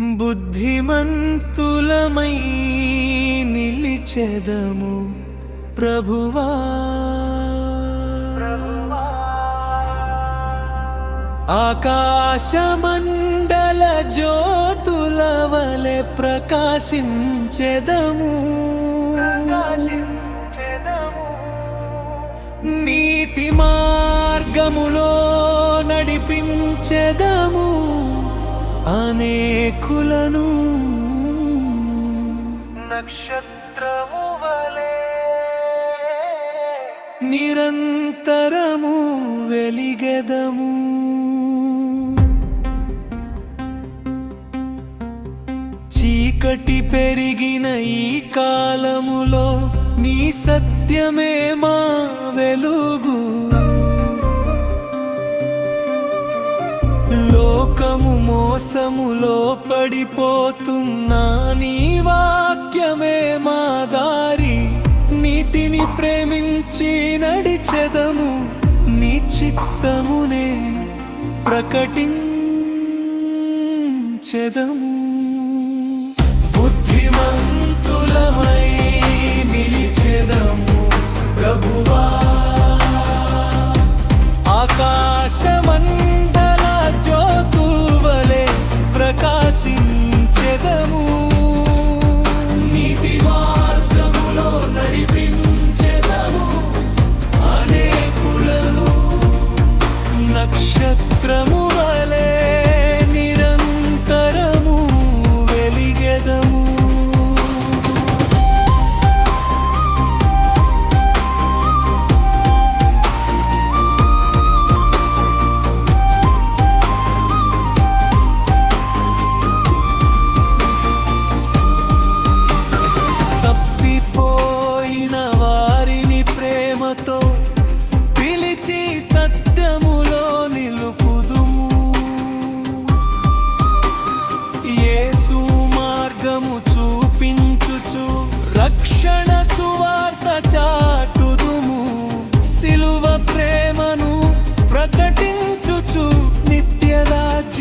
బుద్ధిమంతులమై నిలిచెదము ప్రభువా. ఆకాశమండల జ్యోతుల వలె ప్రకాశించెదము. నీతి మార్గములో నడిపించెదము. అనేకులను. నక్షత్రము వలె నిరంతరము వెలిగెదము. చీకటి పెరిగిన ఈ కాలములో నీ సత్యమే మా వెలుగు. లోకము మోసములో పడిపోతున్నా నీ వాక్యమే మా దారి. నీతిని ప్రేమించి నడిచెదము నీ చిత్తమునే ప్రకటించెదము.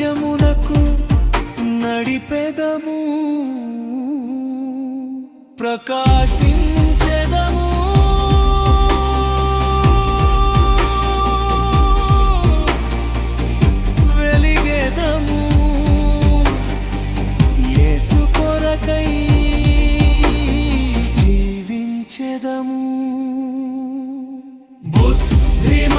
రాజ్యమునకు నడిపెదము. ప్రకాశించెదము. వెలిగెదము. యేసు కొరకై జీవించెదము. బుద్ధిమంతులమై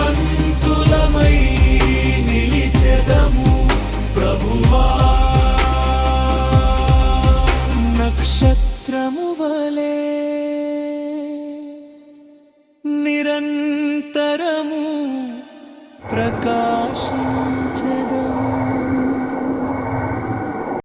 నక్షత్రము వలే నిరంతరము ప్రకాశించదా.